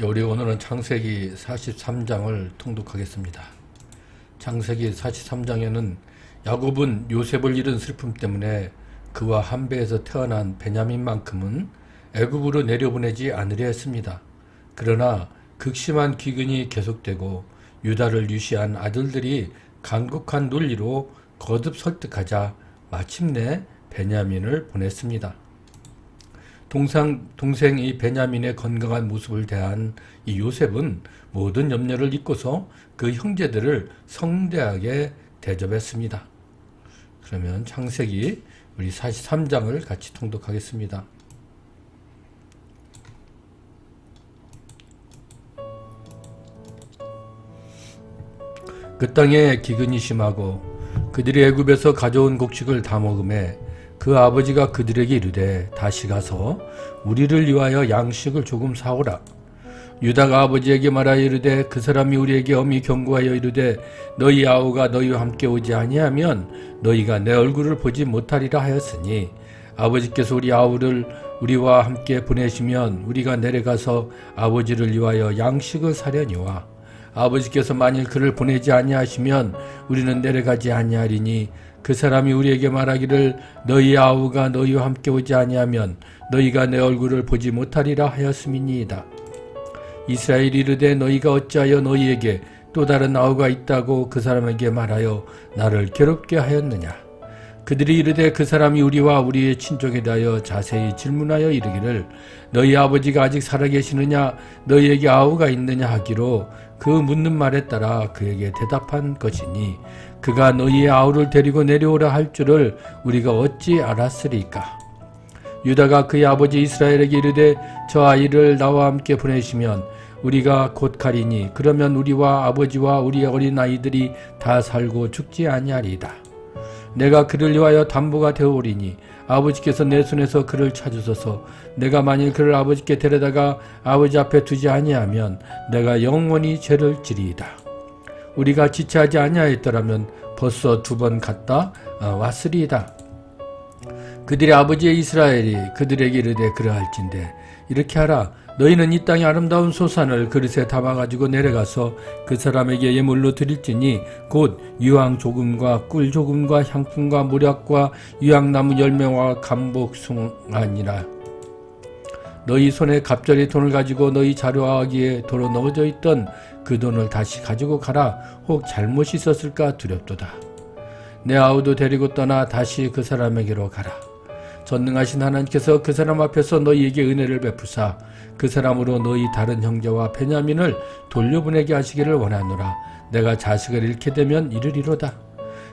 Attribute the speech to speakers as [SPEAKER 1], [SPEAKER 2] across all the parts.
[SPEAKER 1] 예, 우리 오늘은 창세기 43장을 통독하겠습니다. 창세기 43장에는 야곱은 요셉을 잃은 슬픔 때문에 그와 한 배에서 태어난 베냐민만큼은 애굽으로 내려보내지 않으려 했습니다. 그러나 극심한 기근이 계속되고 유다를 유시한 아들들이 간곡한 논리로 거듭 설득하자 마침내 베냐민을 보냈습니다. 동상, 동생 이 베냐민의 건강한 모습을 대한 이 요셉은 모든 염려를 잊고서 그 형제들을 성대하게 대접했습니다. 그러면 창세기 우리 43장을 같이 통독하겠습니다. 그 땅에 기근이 심하고 그들이 애굽에서 가져온 곡식을 다 먹음에 그 아버지가 그들에게 이르되 다시 가서 우리를 위하여 양식을 조금 사오라. 유다가 아버지에게 말하여 이르되 그 사람이 우리에게 엄히 경고하여 이르되 너희 아우가 너희와 함께 오지 아니하면 너희가 내 얼굴을 보지 못하리라 하였으니 아버지께서 우리 아우를 우리와 함께 보내시면 우리가 내려가서 아버지를 위하여 양식을 사려니와 아버지께서 만일 그를 보내지 아니하시면 우리는 내려가지 아니하리니 그 사람이 우리에게 말하기를 너희 아우가 너희와 함께 오지 아니하면 너희가 내 얼굴을 보지 못하리라 하였음이니이다. 이스라엘이 이르되 너희가 어찌하여 너희에게 또 다른 아우가 있다고 그 사람에게 말하여 나를 괴롭게 하였느냐? 그들이 이르되 그 사람이 우리와 우리의 친족에 대하여 자세히 질문하여 이르기를 너희 아버지가 아직 살아계시느냐? 너희에게 아우가 있느냐? 하기로 그 묻는 말에 따라 그에게 대답한 것이니 그가 너희의 아우를 데리고 내려오라 할 줄을 우리가 어찌 알았으리까 유다가 그의 아버지 이스라엘에게 이르되 저 아이를 나와 함께 보내시면 우리가 곧 가리니 그러면 우리와 아버지와 우리의 어린 아이들이 다 살고 죽지 아니하리이다. 내가 그를 위하여 담보가 되오리니 아버지께서 내 손에서 그를 찾으소서 내가 만일 그를 아버지께 데려다가 아버지 앞에 두지 아니하면 내가 영원히 죄를 지리이다. 우리가 지체하지 아니하였더라면 벌써 두 번 갔다 어, 왔으리이다. 그들의 아버지의 이스라엘이 그들에게 이르되 그러할진대 이렇게 하라 너희는 이 땅의 아름다운 소산을 그릇에 담아 가지고 내려가서 그 사람에게 예물로 드릴지니 곧 유황 조금과 꿀 조금과 향품과 모략과 유황나무 열매와 감복숭아니라 너희 손에 갑절의 돈을 가지고 너희 자료하기에 도로 넣어져 있던 그 돈을 다시 가지고 가라 혹 잘못이 있었을까 두렵도다 내 아우도 데리고 떠나 다시 그 사람에게로 가라 전능하신 하나님께서 그 사람 앞에서 너희에게 은혜를 베푸사 그 사람으로 너희 다른 형제와 베냐민을 돌려보내게 하시기를 원하노라. 내가 자식을 잃게 되면 이르리로다.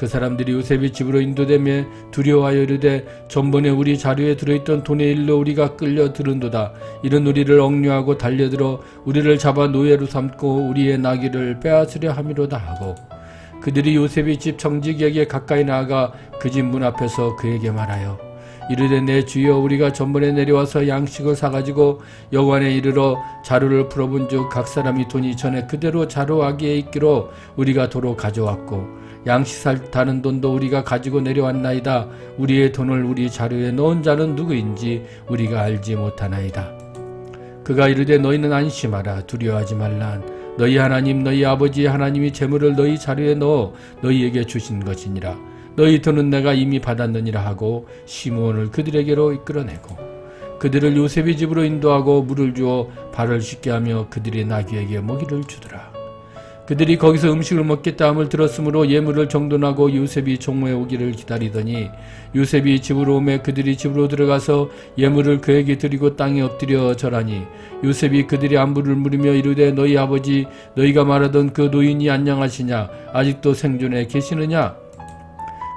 [SPEAKER 1] 그 사람들이 요셉의 집으로 인도되며 두려워하여 이르되 전번에 우리 자료에 들어있던 돈의 일로 우리가 끌려 들은도다. 이런 우리를 억류하고 달려들어 우리를 잡아 노예로 삼고 우리의 나귀를 빼앗으려 함이로다 하고 그들이 요셉의 집 청지기에게 가까이 나아가 그 집 문 앞에서 그에게 말하여 이르되 내 주여 우리가 전번에 내려와서 양식을 사가지고 여관에 이르러 자루를 풀어본즉 각 사람이 돈이 전에 그대로 자루 아기에 있기로 우리가 도로 가져왔고 양식 살 타는 돈도 우리가 가지고 내려왔나이다. 우리의 돈을 우리 자루에 넣은 자는 누구인지 우리가 알지 못하나이다. 그가 이르되 너희는 안심하라. 두려워하지 말라. 너희 하나님 너희 아버지 하나님이 재물을 너희 자루에 넣어 너희에게 주신 것이니라 너희 돈은 내가 이미 받았느니라 하고 시므온을 그들에게로 이끌어내고 그들을 요셉의 집으로 인도하고 물을 주어 발을 씻게 하며 그들의 나귀에게 먹이를 주더라. 그들이 거기서 음식을 먹겠다 함을 들었으므로 예물을 정돈하고 요셉이 종모에 오기를 기다리더니 요셉이 집으로 오매 그들이 집으로 들어가서 예물을 그에게 드리고 땅에 엎드려 절하니 요셉이 그들의 안부를 물으며 이르되 너희 아버지 너희가 말하던 그 노인이 안녕하시냐 아직도 생존해 계시느냐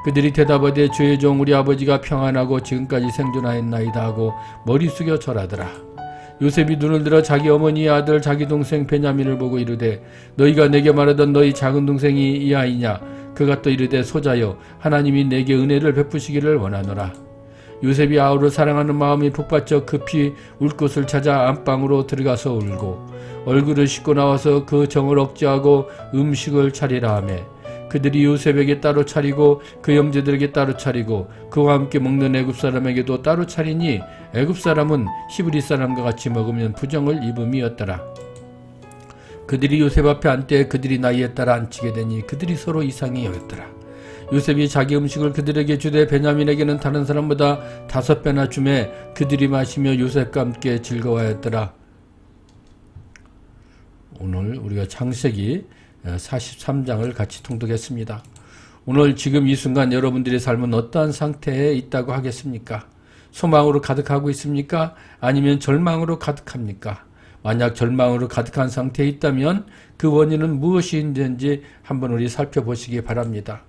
[SPEAKER 1] 그들이 대답하되 주의 종 우리 아버지가 평안하고 지금까지 생존하였나이다 하고 머리 숙여 절하더라. 요셉이 눈을 들어 자기 어머니의 아들 자기 동생 베냐민을 보고 이르되 너희가 내게 말하던 너희 작은 동생이 이 아이냐 그가 또 이르되 소자여 하나님이 내게 은혜를 베푸시기를 원하노라 요셉이 아우를 사랑하는 마음이 북받쳐 급히 울 곳을 찾아 안방으로 들어가서 울고 얼굴을 씻고 나와서 그 정을 억제하고 음식을 차리라 하매 그들이 요셉에게 따로 차리고 그 형제들에게 따로 차리고 그와 함께 먹는 애굽 사람에게도 따로 차리니 애굽 사람은 히브리 사람과 같이 먹으면 부정을 입음이었더라. 그들이 요셉 앞에 앉되 그들이 나이에 따라 앉히게 되니 그들이 서로 이상히 여겼더라. 요셉이 자기 음식을 그들에게 주되 베냐민에게는 다른 사람보다 다섯 배나 주매 그들이 마시며 요셉과 함께 즐거워하였더라. 오늘 우리가 창세기 43장을 같이 통독했습니다. 오늘 지금 이 순간 여러분들의 삶은 어떠한 상태에 있다고 하겠습니까? 소망으로 가득하고 있습니까? 아니면 절망으로 가득합니까? 만약 절망으로 가득한 상태에 있다면 그 원인은 무엇인지 한번 우리 살펴보시기 바랍니다.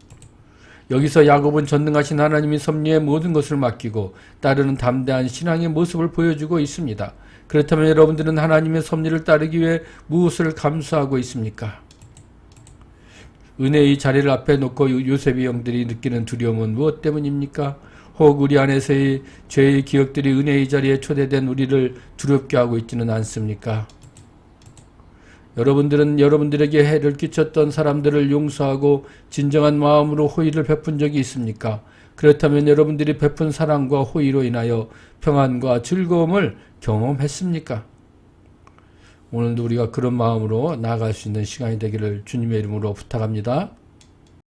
[SPEAKER 1] 여기서 야곱은 전능하신 하나님이 섭리의 모든 것을 맡기고 따르는 담대한 신앙의 모습을 보여주고 있습니다. 그렇다면 여러분들은 하나님의 섭리를 따르기 위해 무엇을 감수하고 있습니까? 은혜의 자리를 앞에 놓고 요셉의 형들이 느끼는 두려움은 무엇 때문입니까? 혹 우리 안에서의 죄의 기억들이 은혜의 자리에 초대된 우리를 두렵게 하고 있지는 않습니까? 여러분들은 여러분들에게 해를 끼쳤던 사람들을 용서하고 진정한 마음으로 호의를 베푼 적이 있습니까? 그렇다면 여러분들이 베푼 사랑과 호의로 인하여 평안과 즐거움을 경험했습니까? 오늘도 우리가 그런 마음으로 나아갈 수 있는 시간이 되기를 주님의 이름으로 부탁합니다.